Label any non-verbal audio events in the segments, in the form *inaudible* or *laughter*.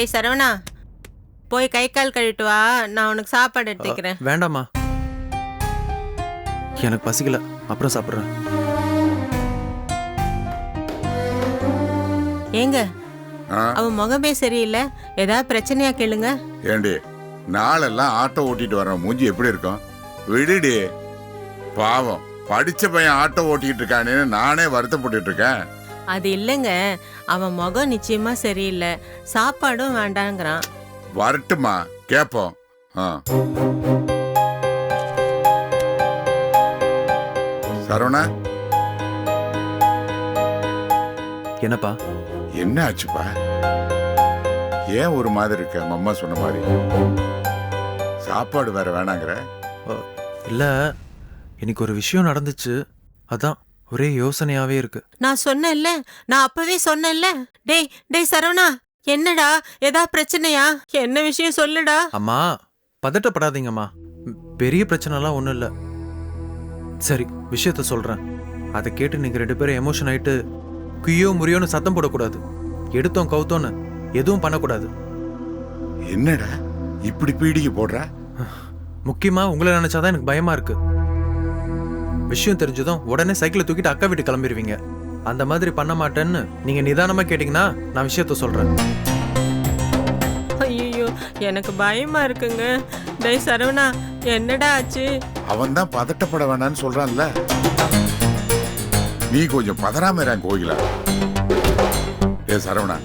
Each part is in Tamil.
டேய் சரவணா. போய் கை கால் கழுவிட்டு வா. நான் உனக்கு சாப்பாடு எடுத்துக்கிறேன். வேண்டாம்மா. எனக்கு பசிக்கல. அப்புறம் சாப்பிட்றேன். ஏங்க அவன் முகமே சரியில்லை. ஏதாவது பிரச்சனையா கேளுங்க. ஏண்டி நாளெல்லாம் ஆட்டோ ஓட்டிட்டு வர்ற மூஞ்சி எப்படி இருக்கும்? விடுடி. பாவம் படிச்ச பையன் ஆட்டோ ஓட்டிட்டு இருக்கானேன்னு நானே வருத்தப்பட்டுட்டு இருக்கேன். அது இல்லைங்க. அவன் முகம் நிச்சயமா சரியில்லை. சாப்பாடும் வேண்டாங்கிறான். வரட்டுமா கேப்போம். ஆ. சரவணா? என்னப்பா? என்ன ஆச்சுப்பா ஏன் ஒரு மாதிரி இருக்க? மம்மா சொன்ன மாதிரி. சாப்பாடு வேற வேணாங்கிற. இல்ல. இன்னைக்கு ஒரு விஷயம் நடந்துச்சு. அதான். ஒரே யோசனையாவே இருக்கு. நான் சொன்னேன்ல நான் அப்பவே சொன்னேன்ல. டேய் டேய் சரவணா என்னடா ஏதா பிரச்சனையா? என்ன விஷயம் சொல்லுடா. அம்மா பதட்டப்படாதீங்கம்மா. பெரிய பிரச்சனைலாம் ஒன்றும் இல்லை. சரி விஷயத்த சொல்கிறேன் அதை கேட்டு நீங்கள் ரெண்டு பேரும் எமோஷன் ஆயிட்டு குய்யோ முறியோன்னு சத்தம் போடக்கூடாது. எடுத்தோம் கவுத்தோன்னு எதுவும் பண்ணக்கூடாது. என்னடா இப்படி பீடிக்கு போடுற? முக்கியமாக உங்களை நினச்சாதான் எனக்கு பயமாக இருக்கு. விஷயம் தெரிஞ்சதும் உடனே சைக்கிளை தூக்கிட்டு அக்கா வீட்டு கிளம்பிடுவீங்க அந்த மாதிரி பண்ண மாட்டேன்னு நீங்கள் நிதானமாக கேட்டிங்கன்னா நான் விஷயத்த சொல்கிறேன் ஐயோ எனக்கு பயமா இருக்குங்க. டேய் சரவணா என்னடா ஆச்சு? அவன் தான் பதட்டப்பட வேணாம்னு சொல்றான்ல. நீ கொஞ்சம் பதறாம இறான் கோயிலா ஏ சரவணா.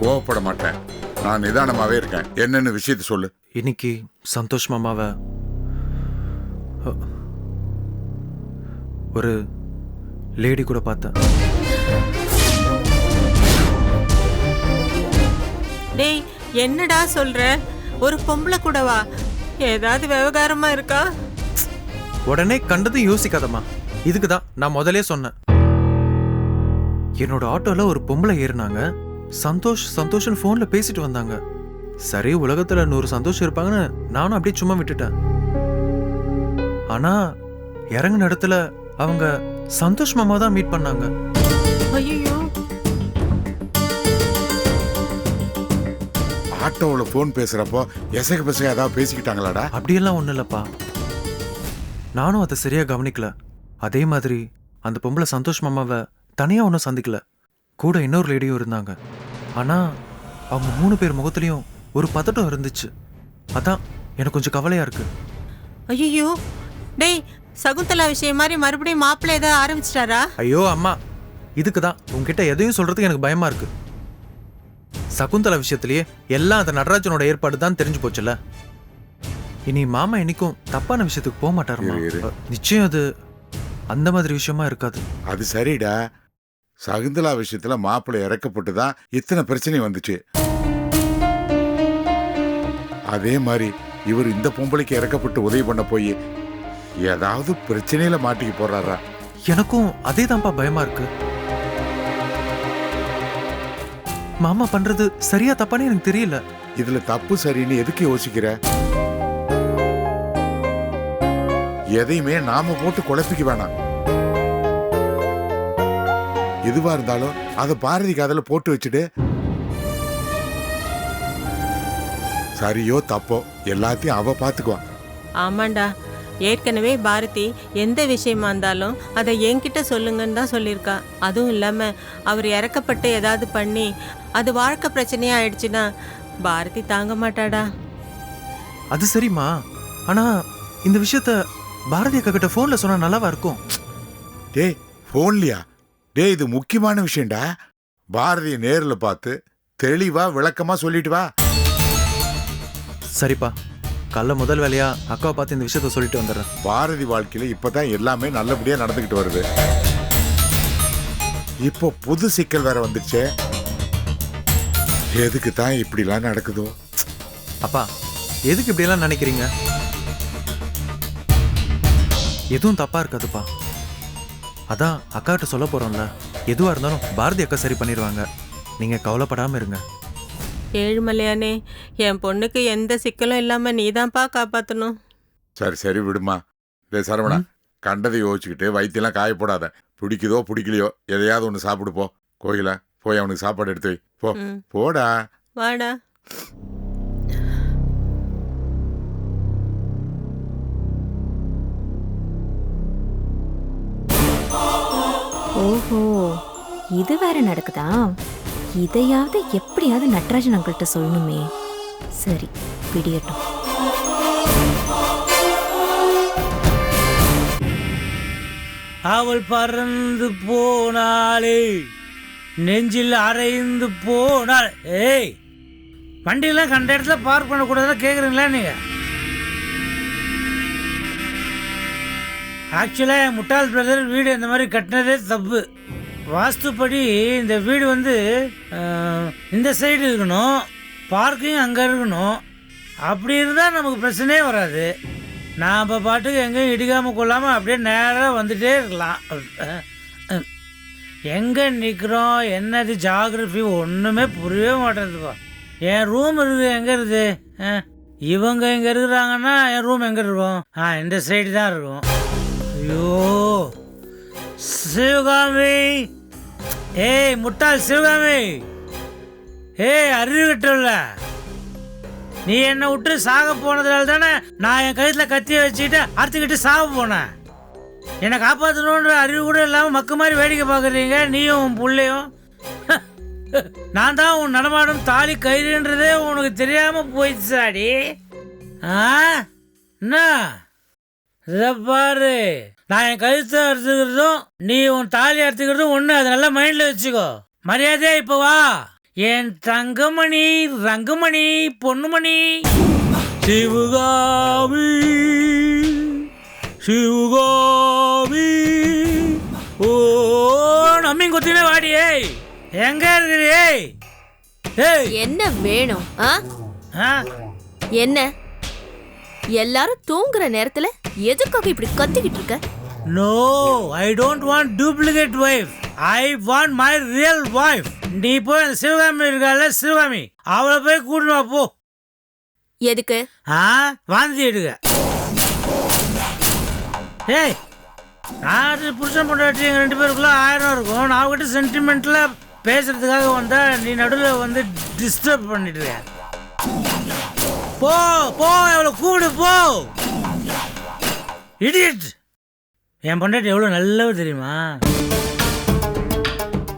கோவப்பட மாட்டேன். நான் நிதானமாவே இருக்கேன். என்னன்னு விஷயத்த சொல்லு? இன்னைக்கு சந்தோஷ் மாமாவை ஒரு லேடி கூட பார்த்தேன். டேய் என்னடா சொல்ற? ஒரு பொம்பளை கூடவா? ஏதாவது விவகாரமா இருக்கா? உடனே கண்டதும் யோசிக்காதம்மா. இதுக்கு தான் நான் முதலே சொன்னேன். என்னோட ஆட்டோல ஒரு பொம்பளை ஏறினாங்க. சந்தோஷ் சந்தோஷன் ஃபோன்ல பேசிட்டு வந்தாங்க. சரி உலகத்துல நூறு சந்தோஷம் இருப்பாங்கன்னு நானும் அப்படியே சும்மா விட்டுட்டேன். ஆனா இறங்குன இடத்துல அவங்க சந்தோஷ் மாமா தான் மீட் பண்ணாங்க. ஐயோ ஆட்டோவில் ஃபோன் பேசுறப்போ எசக பெசக ஏதாவது பேசிக்கிட்டாங்களாடா? அப்படியெல்லாம் ஒன்றும் இல்லைப்பா. நானும் அதை சரியா கவனிக்கல. அதே மாதிரி அந்த பொம்பளை சந்தோஷ் மாமாவை தனியா ஒன்றும் சந்திக்கல. கூட இன்னொரு லேடியும் இருந்தாங்க. ஆனா அவங்க மூணு பேர் முகத்துலயும் ஒரு பதட்டம் இருந்துச்சு. அதான் எனக்கு கொஞ்சம் கவலையா இருக்கு. ஐயோ டேய் சகுந்தலா விஷயம் மாதிரி மறுபடியும் மாப்பிள்ளை ஏதாவது ஆரம்பிச்சிட்டாரா? ஐயோ அம்மா. இதுக்கு தான் உங்ககிட்ட எதையும் சொல்றதுக்கு எனக்கு பயமா இருக்கு. சகுந்தலா விஷயத்திலேயே எல்லாம் அந்த நடராஜனோட ஏற்பாடு தான் தெரிஞ்சு போச்சுல இனி மாமா என்னைக்கும் தப்பான விஷயத்துக்கு போக மாட்டாருமா இரு, இரு. நிச்சயம் அது அந்த மாதிரி விஷயமா இருக்காது. அது சரிடா. சகுந்தலா விஷயத்துல மாப்பிள்ளை இறக்கப்பட்டு தான் இத்தனை பிரச்சனை வந்துச்சு. அதே மாதிரி இவர் இந்த பொம்பளைக்கு இறக்கப்பட்டு உதவி பண்ண போய் ஏதாவது பிரச்சனையில மாட்டிக்க போறாரா? எனக்கும் அதே தான்ப்பா பயமா இருக்கு. மாமா பண்றது சரியா தப்பான்னு எனக்கு தெரியல. இதுல தப்பு சரின்னு எதுக்கு யோசிக்கிற? எதையுமே நாம போட்டு குழப்பிக்க வேணாம். எதுவா இருந்தாலும் அதை பாரதி காதல போட்டு வச்சுட்டு சரியோ தப்போ எல்லாத்தையும் அவ பாத்துக்குவா. ஆமாண்டா. ஏற்கனவே பாரதி எந்த விஷயமா இருந்தாலும் அதை என்கிட்ட சொல்லுங்கன்னு தான் சொல்லியிருக்கா. அதுவும் இல்லாம அவர் இறக்கப்பட்டு ஏதாவது பண்ணி அது வாழ்க்கை பிரச்சனையா ஆயிடுச்சுன்னா பாரதி தாங்க மாட்டாடா. அது சரிம்மா. ஆனா இந்த விஷயத்த பாரதி அக்கா கிட்ட போன்ல சொன்னா நல்லாவா இருக்கும்? டேய் போன்லியா டேய் இது முக்கியமான விஷயம்டா. பாரதியை நேர்ல பார்த்து தெளிவா விளக்கமா சொல்லிட்டு வா. சரிப்பா. காலைல முதல் வேலையா அக்காவை பார்த்து இந்த விஷயத்த சொல்லிட்டு வந்துடுறேன். பாரதி வாழ்க்கையில இப்பதான் எல்லாமே நல்லபடியா நடந்துகிட்டு வருது. இப்போ புது சிக்கல் வேற வந்துச்சே எதுக்கு தான் இப்படிலாம் நடக்குதோ? அப்பா எதுக்கு இப்படியெல்லாம் நினைக்கிறீங்க? எதுவும் தப்பா இருக்காதுப்பா. அதான் அக்காட்ட சொல்ல போறோம்ல. எதுவா இருந்தாலும் பாரதி அக்கா சரி பண்ணிடுவாங்க நீங்க கவலைப்படாம இருங்க. ஏழுமலையானே என் பொண்ணுக்கு எந்த சிக்கலும் இல்லாம நீதான்ப்பா காப்பாத்தணும். சரி சரி விடுமா. டேய் சரவணா கண்டதை யோசிச்சுக்கிட்டு வயிற்றெல்லாம் காய போடாத பிடிக்குதோ பிடிக்கலையோ எதையாவது ஒன்று சாப்பிடு போ. கோயில போய் அவனுக்கு சாப்பாடு எடுத்து வை. போ. போடா. வாடா. ஓஹோ இது வேற நடக்குதா? இதையாவது எப்படியாவது நட்ராஜன் அங்கிள்கிட்ட சொல்லணுமே. சரி பிடியட்டும் அவள் பறந்து போனாளே. நெஞ்சில் அரைந்து போனாள். ஏய் வண்டியெல்லாம் கண்ட இடத்துல பார்க் பண்ணக்கூடாதுன்னு கேட்குறீங்களா நீங்கள் ஆக்சுவலாக என் முட்டாள் பிரதர் வீடு இந்த மாதிரி கட்டினதே தப்பு. வாஸ்துப்படி இந்த வீடு வந்து இந்த சைடு இருக்கணும் பார்க்கிங் அங்கே இருக்கணும். அப்படி இருந்தால் நமக்கு பிரச்சனையே வராது. நாம் பாட்டுக்கு எங்கேயும் இடிக்காமல் கொள்ளாமல் அப்படியே நேராக வந்துட்டே இருக்கலாம். எங்கே நிற்கிறோம் என்னது ஜாகிரபி ஒன்றுமே புரியவே மாட்டேங்குதுப்பா. என் ரூம் இருக்குது எங்கே இருக்குது? ஆ, இவங்க இங்கே இருக்கிறாங்கன்னா என் ரூம் எங்கே இருக்கும்? ஆ இந்த சைடு தான் இருக்கும். ஐயோ. சிவகாமி. ஏய் முட்டாள் சிவகாமி. ஏய் அறிவு கிட்டல நீ என்னை விட்டு சாக போனதுனால தானே நான் என் கழுத்தில் கத்தியை வச்சுக்கிட்டு அறுத்துக்கிட்டு சாக போனேன். என்னை காப்பாற்றணுன்ற அறிவு கூட இல்லாமல் மக்கு மாதிரி வேடிக்கை பார்க்குறீங்க நீயும் உன் பிள்ளையும். *laughs* நான் தான் உன் நடமாடும் தாலி கயிறுன்றதே உனக்கு தெரியாமல் போயிடுச்சு சாடி ஆ? என்ன? இதை பாரு. நான் என் கழுத்தை அறுத்துக்கிறதும் நீ உன் தாலி அறுத்துக்கிறதும் ஒன்று அதை நல்லா மைண்டில் வச்சுக்கோ. மரியாதையா இப்போ வா. என் தங்கமணி ரங்கமணி பொண்ணுமணி சிவகாமி சிவகாமி. ஓ நம்மி கொத்தினே வாடி ஏய். எங்க இருக்கிறி ஏய்? ஏய். என்ன வேணும் ஆ? ஆ? என்ன? எல்லாரும் தூங்குற நேரத்துல எதுக்காக இப்படி கத்திக்கிட்டு இருக்க? No I don't want duplicate wife I want my real wife நீ போய் அந்த சிவகாமி இருக்கால சிவகாமி. அவளை போய் கூட்டிட்டு வா போ. எதுக்கு? ஆ வாந்தி எடுக்க. ஏய் நான் புருஷன் பொண்டாட்டி எங்கள் ரெண்டு பேருக்குள்ள ஆயிரம் இருக்கும். நான் அவகிட்ட சென்டிமெண்ட்டில் பேசுறதுக்காக வந்தா நீ நடுவில் வந்து டிஸ்டர்ப் பண்ணிட்டு இருக்க. போ போ எவ்வளோ கூடு போ. இடியட் என் பொண்டாட்டி எவ்வளோ நல்லவ தெரியுமா?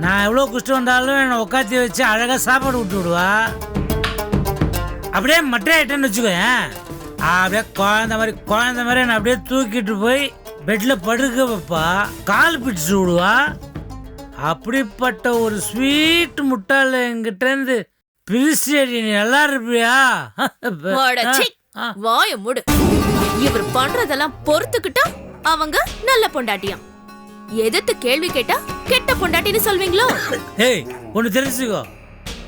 நான் எவ்வளோ குஷ்டம் வந்தாலும் என்னை உட்காத்தி வச்சு அழகாக சாப்பாடு விட்டு விடுவா. அப்படியே மட்டை ஆயிட்டேன்னு வச்சுக்கோயேன். அப்படியே குழந்த மாதிரி குழந்த மாதிரி என்னை அப்படியே தூக்கிட்டு போய் பெட்டில் படுக்க வைப்பா. கால் பிடிச்சிட்டு விடுவா. அப்படிப்பட்ட ஒரு ஸ்வீட் முட்டாள் என்கிட்டேருந்து நீ நல்லா இருப்பியா? வாடா, சீ. ஆ. வாய மூடு. இவர் பண்றதெல்லாம் பொறுத்துக்கிட்டா அவங்க நல்ல பொண்டாட்டியாம். எதிர்த்து கேள்வி கேட்டா கெட்ட பொண்டாட்டின்னு சொல்வீங்களோ? ஏய் ஒன்று தெரிஞ்சுக்கோ.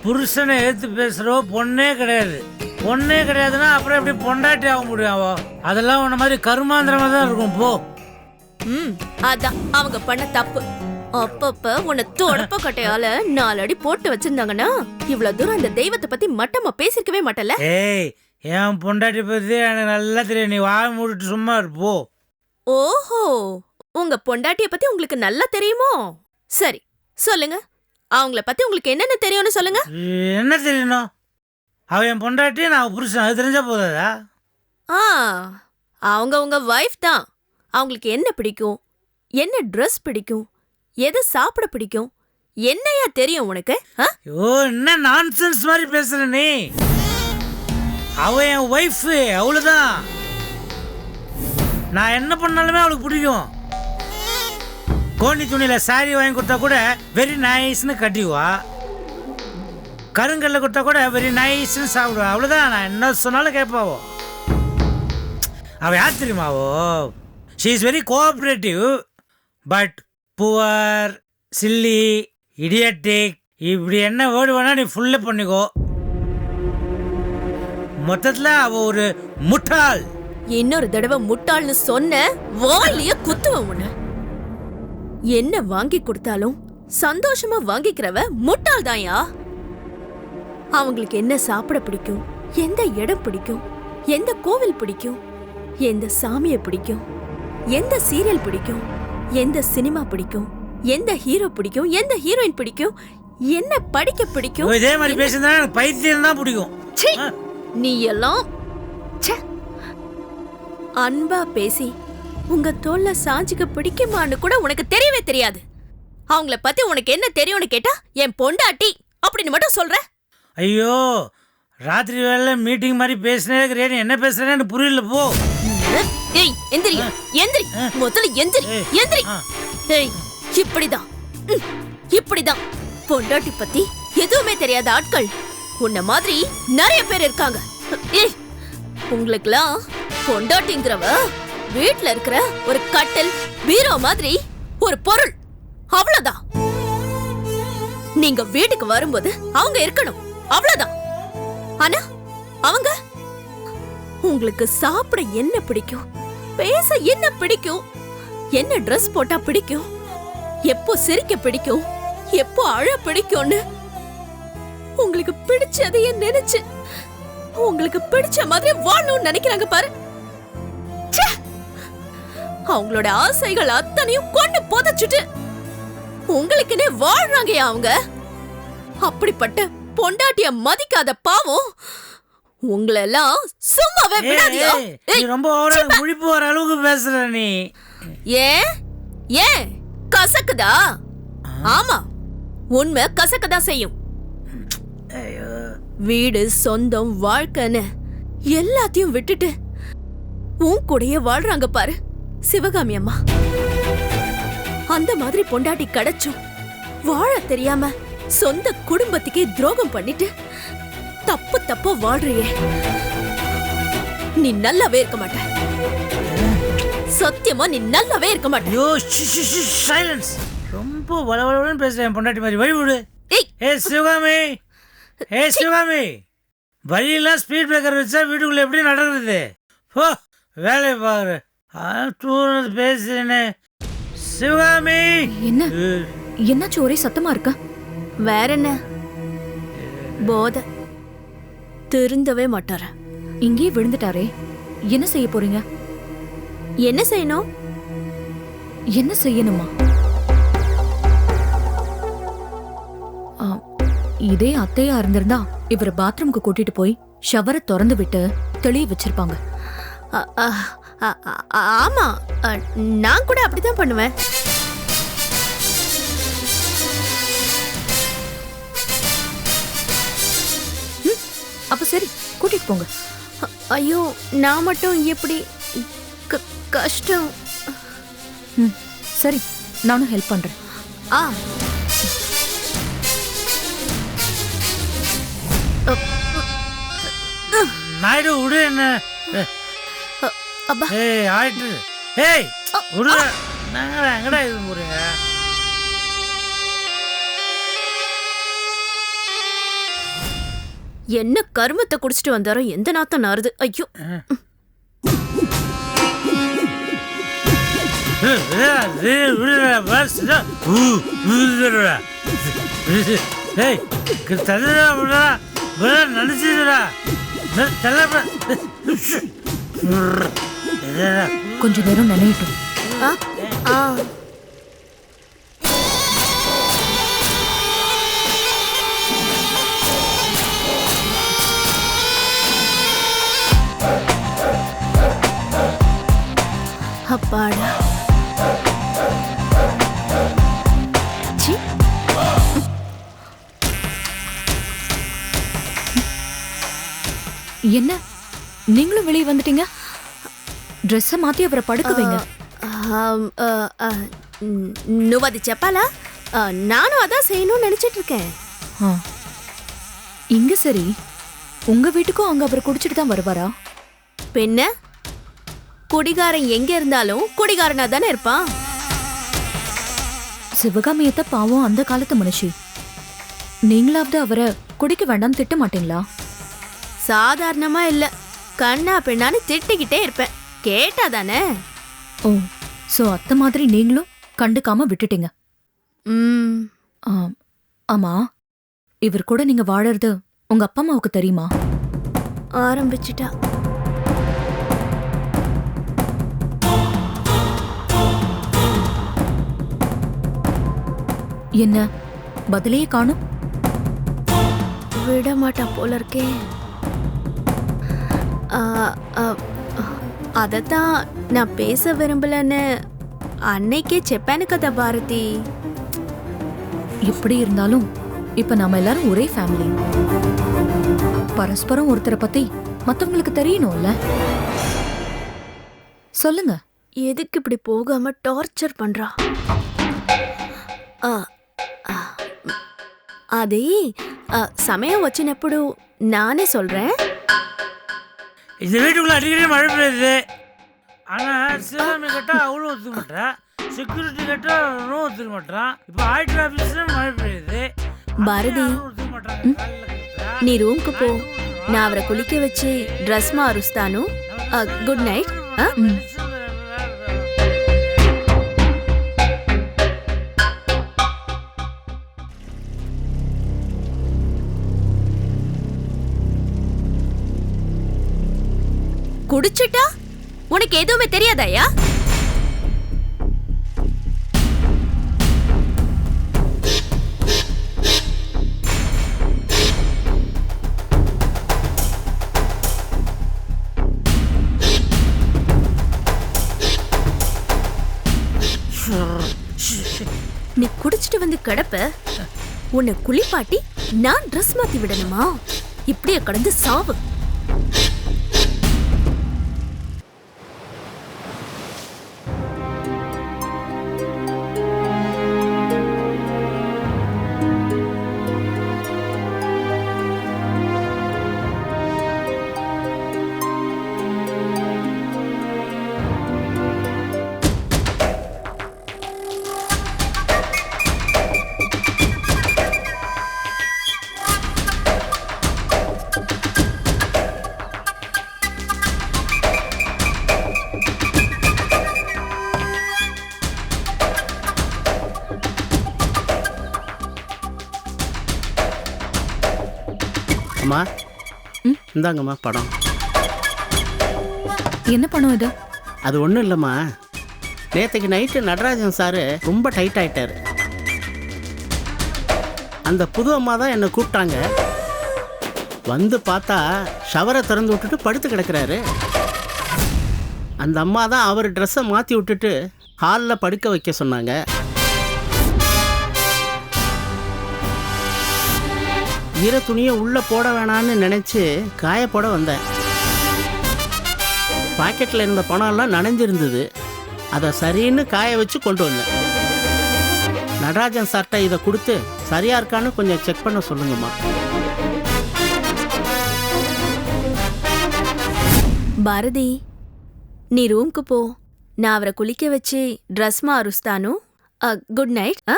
புருஷனை எடுத்து பேசுகிறவோ பொண்ணே கிடையாது. பொண்ணே கிடையாதுன்னா அப்புறம் எப்படி பொண்டாட்டி ஆக முடியும் அவ? அதெல்லாம் உன்ன மாதிரி கருமாந்திரமா தான் இருக்கும் போ. ம் அதான். அவங்க பண்ண தப்பு. அப்பப்ப உன்னை தொடப்ப கட்டையால நாலு அடி போட்டு வச்சிருந்தாங்கன்னா இவ்வளவு தூரம் அந்த தெய்வத்தை பத்தி மட்டமா பேசிருக்கவே மாட்டல ஏய் என் பொண்டாட்டி பத்தி எனக்கு நல்லா தெரியும். நீ வாய் மூடிட்டு சும்மா இருப்போ ஓஹோ உங்க பொண்டாட்டிய பத்தி உங்களுக்கு நல்லா தெரியுமோ? சரி சொல்லுங்க. அவங்கள பத்தி உங்களுக்கு என்னென்ன தெரியும்னு சொல்லுங்க. என்ன தெரியணும்? அவ என் பொண்டாட்டி நான் புருஷன். அது தெரிஞ்சா போதாதா? ஆ அவங்க உங்க வைஃப் தான். அவங்களுக்கு என்ன பிடிக்கும்? என்ன ட்ரெஸ் பிடிக்கும்? எது சாப்பிட பிடிக்கும்? என்னையா தெரியும் உனக்கு ஆ? ஐயோ என்ன நான்சென்ஸ் மாதிரி பேசுற நீ? அவ என் ஒய்ஃப் அவ்வளோதான் நான் என்ன பண்ணாலுமே அவளுக்கு பிடிக்கும். கோணி துணியில் சாரி வாங்கி கொடுத்தா கூட வெரி நைஸ்னு கட்டிக்குவா கருங்கல்ல கொடுத்தா கூட வெரி நைஸ்னு சாப்பிடுவா. அவ்வளோதான் நான் என்ன சொன்னாலும் கேட்பாவோ. அவள் யார் தெரியுமாவோ she is very cooperative but poor silly idiotic இப்படி என்ன வேர்டு வேணா நீ ஃபுல்லு பண்ணிக்கோ. மொத்தத்தில் அவ ஒரு முட்டாள். இன்னொரு தடவை முட்டாள்னு சொன்ன வாயிலேயே குத்துவ உன்னை. என்ன வாங்கி கொடுத்தாலும் சந்தோஷமா வாங்கிக்கிறவ முட்டாள் தாயா அவங்களுக்கு என்ன சாப்பிட பிடிக்கும் எந்த இடம் பிடிக்கும் எந்த கோவில் பிடிக்கும் எந்த சாமியை பிடிக்கும் எந்த சீரியல் பிடிக்கும் எந்த சினிமா பிடிக்கும்? எந்த ஹீரோ பிடிக்கும்? எந்த ஹீரோயின் பிடிக்கும்? என்ன படிக்க பிடிக்கும்? இதே மாதிரி பேசியிருந்தா எனக்கு பைத்தியம் தான் பிடிக்கும். ச்சீ! நீ எல்லாம் ச்சே! அன்பா பேசி உங்க தோல்ல சாஞ்சிக்க பிடிக்குமான்னு கூட உனக்கு தெரியவே தெரியாது. அவங்கள பத்தி உனக்கு என்ன தெரியும்னு கேட்டா என் பொண்டாட்டி அப்படின்னு மட்டும் சொல்ற. ஐயோ ராத்திரி வேலை மீட்டிங் மாதிரி பேசினே இருக்கிறேன் என்ன பேசுறேன்னு புரியல போ. ஏய் எந்திரி. எந்திரி. முதல்ல எந்திரி. எந்திரி. ஏய் இப்படிதான். இப்படிதான். பொண்டாட்டி பத்தி எதுவுமே தெரியாத ஆட்கள். உன்ன மாதிரி நிறைய பேர் இருக்காங்க. ஏய் உங்களுக்குலாம் பொண்டாட்டிங்கிறவ வீட்ல இருக்கிற ஒரு கட்டில் பீரோ மாதிரி ஒரு பொருள். அவ்வளவுதான். நீங்க வீட்டுக்கு வரும்போது அவங்க இருக்கணும். அவ்வளவுதான். ஆனா அவங்க உங்களுக்கு சாப்பிட என்ன பிடிக்கும்? பேச என்ன பிடிக்கும்? என்ன ட்ரெஸ் போட்டா பிடிக்கும்? எப்போ சிரிக்க பிடிக்கும்? எப்போ அழ பிடிக்கும்னு? உங்களுக்கு பிடிச்சதையே நினைச்சு உங்களுக்கு பிடிச்ச மாதிரி வாழணும்னு நினைக்கிறாங்க பாரு. ச்சே! அவங்களோட ஆசைகள் அத்தனையும் கொண்டு புதைச்சிட்டு உங்களுக்குன்னே வாழ்றாங்க அவங்க? அப்படிப்பட்ட பொண்டாட்டிய மதிக்காத பாவம். உங்களை எல்லாம் சும்மாவே நீ ரொம்ப ஓவரா முழிப்பு வர அளவுக்கு பேசுற நீ. ஏன்? ஏன்? கசக்குதா? ஆமா. உண்மை கசக்கதா செய்யும். வீடு சொந்தம் வாழ்க்கைன்னு எல்லாத்தையும் விட்டுட்டு உன் கூடயே வாழ்றாங்க பாரு சிவகாமி அம்மா. அந்த மாதிரி பொண்டாட்டி கிடைச்சும் வாழ தெரியாம சொந்த குடும்பத்துக்கே துரோகம் பண்ணிட்டு தப்பு தப்பா வாழ்றியே. நீ நல்லாவே இருக்க மாட்ட. சத்தியமா நீ நல்லாவே இருக்க மாட்ட. ஐயோ சைலன்ஸ் ரொம்ப வளவளன்னு பேசுறேன் பொண்டாட்டி மாதிரி வழி விடு ஏய் ஏ சிவகாமி ஏ சிவகாமி வழியெல்லாம் ஸ்பீட் பிரேக்கர் வச்சா வீட்டுக்குள்ள எப்படி நடக்கிறது ஓ வேலையை பாரு தூரத்து பேசுறேன்னு சிவகாமி என்ன ஏய், என்னாச்சு ஒரே சத்தமா இருக்கா வேற என்ன போதை திருந்தவே மாட்டார. இங்கேயே விழுந்துட்டாரே. என்ன செய்ய போறீங்க? என்ன செய்யணும்? என்ன செய்யணுமா? ஆ, இதே அத்தையா இருந்திருந்தா இவரை பாத்ரூம்க்கு கூட்டிட்டு போய் ஷவரை திறந்து விட்டு தெளிய வச்சிருப்பாங்க. அ- அ- அ- அ- ஆமா. அ, நான் கூட அப்படிதான் பண்ணுவேன். அப்ப சரி கூட்டிட்டு போங்க. ஐயோ நான் மட்டும் எப்படி க- கஷ்டம். ம், சரி நானும் ஹெல்ப் பண்றேன். ஆ. நாயுடு விடு என்ன? அப்பா. ஏய் ஆயிட்டு. ஏய் விடு நாங்கடா எங்கடா இது போறீங்க? என்ன கருமத்தை குடிச்சிட்டு வந்தாரோ எந்த நாத்தம் நாறுது? ஐயோ. ஏய், விடுடா, ஏய், அப்பாடா சி என்ன நீங்களும் வெளியே வந்துட்டீங்க ட்ரெஸ்ஸை மாத்தி அவரை படுக்க வைங்க ஆம், அ, அ, ம், నువ్వు అది చెప్పాలా ఆ, நானும் அதான் செய்யணும்னு நினைச்சிட்டு இருக்கேன் ஆ. இங்க சரி உங்க வீட்டுக்கும் அங்க அவர் குடிச்சிட்டு தான் வருவாரா பின்ன குடிகாரன் எங்க இருந்தாலும் குடிகாரனா தானே இருப்பான். சிவகாமியத்த பாவம் அந்த காலத்து மனுஷி. நீங்களாவது அவரை குடிக்க வேண்டாம் திட்ட மாட்டீங்களா? சாதாரணமா இல்ல. கண்ணா பின்னான்னு திட்டிக்கிட்டே இருப்பேன். கேட்டா தானே? ஓ சோ அத்த மாதிரி நீங்களும் கண்டுக்காம விட்டுட்டீங்க? ம். ஆ, ஆமா இவர் கூட நீங்க வாழறது உங்க அப்பா அம்மாவுக்கு தெரியுமா? ஆரம்பிச்சிட்டா. என்ன பதிலையே காணும்? விட மாட்டா போல இருக்கே அதைத்தான் நான் பேச விரும்பலன்னு அன்னைக்கே செப்பேனு கதை பாரதி. எப்படி இருந்தாலும் இப்ப நாம எல்லாரும் ஒரே ஃபேமிலி பரஸ்பரம் ஒருத்தரை பத்தி மத்தவங்களுக்கு தெரியணும்ல? சொல்லுங்க. எதுக்கு இப்படி போகாம டார்ச்சர் பண்றா? అది ఆ, సమయం వచ్చినప్పుడు నానే சொல்றேன் இந்த வீட்டுக்குள்ள அடிக்கடி மழை பெய்யுது ஆனா சிவகாமி கேட்டா அவளும் ஒத்துக்க மாட்டா செக்யூரிட்டி கேட்டா அவனும் ஒத்துக்க மாட்டான் இப்போ ஆயிட்டு ஆஃபீஸ்ல மழை பெய்யுது பாரதி, அவரும் ஒத்துக்க மாட்டாங்க. காலைல கட்டுறா. నీ రూమ్ కు పో నా అవర కులికి వచ్చి డ్రెస్ మారుస్తాను ఆ, గుడ్ నైట్ குடிச்சிட்டா? உனக்கு எதுவுமே தெரியாதாயா? நீ குடிச்சிட்டு வந்து கிடப்ப? உன்னை குளிப்பாட்டி நான் ட்ரெஸ் மாத்தி விடணுமா? இப்படியே கடந்து சாவு. இந்தாங்கம்மா படம். என்ன பணம் இது? அது ஒன்றும் இல்லைம்மா. நேற்றுக்கு நைட்டு நடராஜன் சார் ரொம்ப டைட் ஆயிட்டாரு. அந்த புது அம்மா தான் என்னை கூப்பிட்டாங்க. வந்து பார்த்தா ஷவரை திறந்து விட்டுட்டு படுத்து கிடக்குறாரு. அந்த அம்மா தான் அவர் ட்ரெஸ்ஸை மாற்றி விட்டுட்டு ஹாலில் படுக்க வைக்க சொன்னாங்க. ஈர துணியை உள்ளே போட வேணான்னு நினச்சி காய போட வந்தேன் பாக்கெட்டில் இருந்த பணம்லாம் நனைஞ்சிருந்தது அதை சரின்னு காய வச்சு கொண்டு வந்தேன் நடராஜன் சார்ட்ட இதை கொடுத்து சரியா இருக்கான்னு கொஞ்சம் செக் பண்ண சொல்லுங்கம்மா భారతి నీ రూమ్కు పో నా అవర కులికి వచ్చి డ్రెస్ మారుస్తాను ఆ, గుడ్ నైట్ ఆ?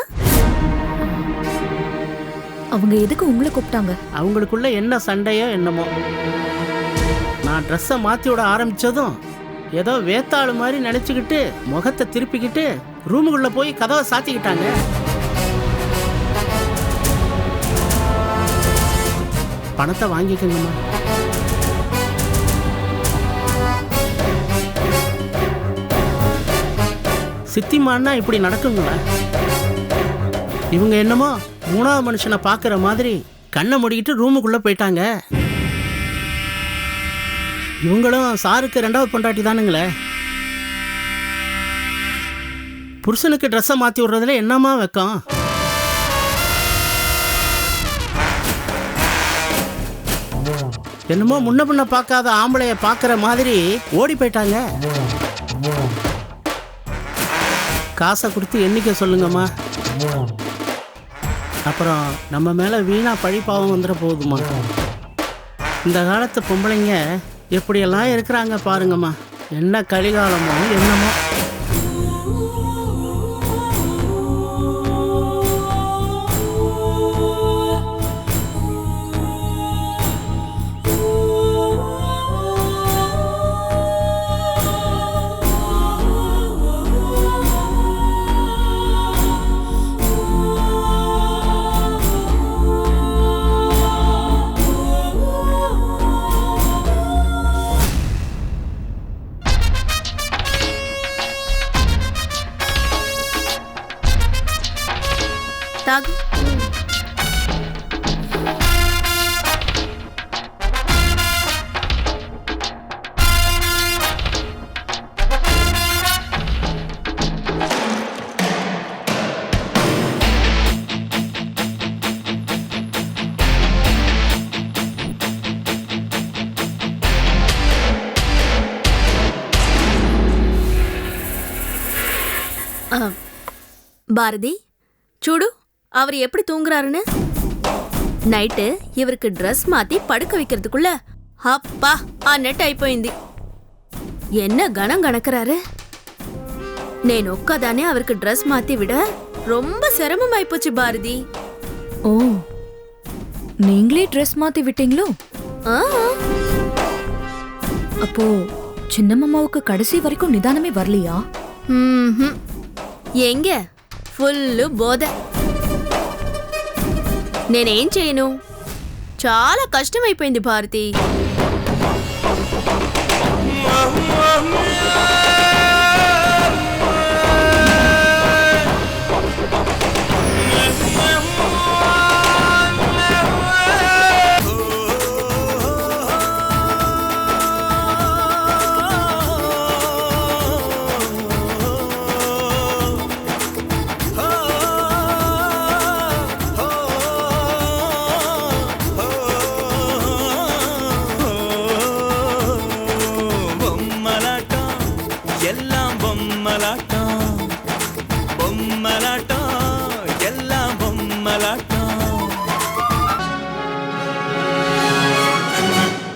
அவங்க எதுக்கு உங்களை கூப்பிட்டாங்க? அவங்களுக்குள்ள என்ன சண்டையோ என்னமோ. நான் ட்ரெஸ்ஸை மாற்றி விட ஆரம்பித்ததும் ஏதோ வேத்தாள் மாதிரி நினச்சிக்கிட்டு முகத்தை திருப்பிக்கிட்டு ரூமுக்குள்ளே போய் கதவை சாத்திக்கிட்டாங்க. பணத்தை வாங்கிக்கங்கம்மா. சித்திமான்னா இப்படி நடக்குங்களா? இவங்க என்னமோ மூணாவது மனுஷனை பார்க்குற மாதிரி கண்ணை மூடிக்கிட்டு ரூமுக்குள்ளே போயிட்டாங்க. இவங்களும் சாருக்கு ரெண்டாவது பொண்டாட்டி தானுங்களே. புருஷனுக்கு ட்ரெஸ்ஸை மாற்றி விடுறதுல என்னம்மா வெக்கம்? என்னமோ முன்ன பின்ன பார்க்காத ஆம்பளைய பார்க்குற மாதிரி ஓடி போயிட்டாங்க. காசை கொடுத்து எண்ணிக்க சொல்லுங்கம்மா. அப்புறம் நம்ம மேலே வீணாக பழிப்பாவம் வந்துட போகுதுமா இந்த காலத்து பொம்பளைங்க எப்படியெல்லாம் இருக்கிறாங்க பாருங்கம்மா. என்ன கலிகாலமோ என்னமோ. பாரதி చూడు அவர் எப்படி தூங்குறாருன்னு నైట్ ఇవరికి డ్రెస్ మాతి పడుక வைக்கிறதுக்குள்ள அப்பா అన్నట్టు అయిపోయింది என்ன கணம் கணக்குறாரு నేను ఒక్కదానే அவருக்கு డ్రెస్ மாத்தி விட ரொம்ப சிரமம் ஆயிப்போச்சு பாரதி ஓ நீங்களே ட்ரெஸ் மாத்தி விட்டீங்களோ ஆ, அப்போ சின்னம்மாவுக்கு கடைசி வரைக்கும் நிதானமே வரலையா ம்ஹும். ఎంగే ఫుల్ బోధ. నేనేం చేయను? చాలా కష్టమైపోయింది భారతి.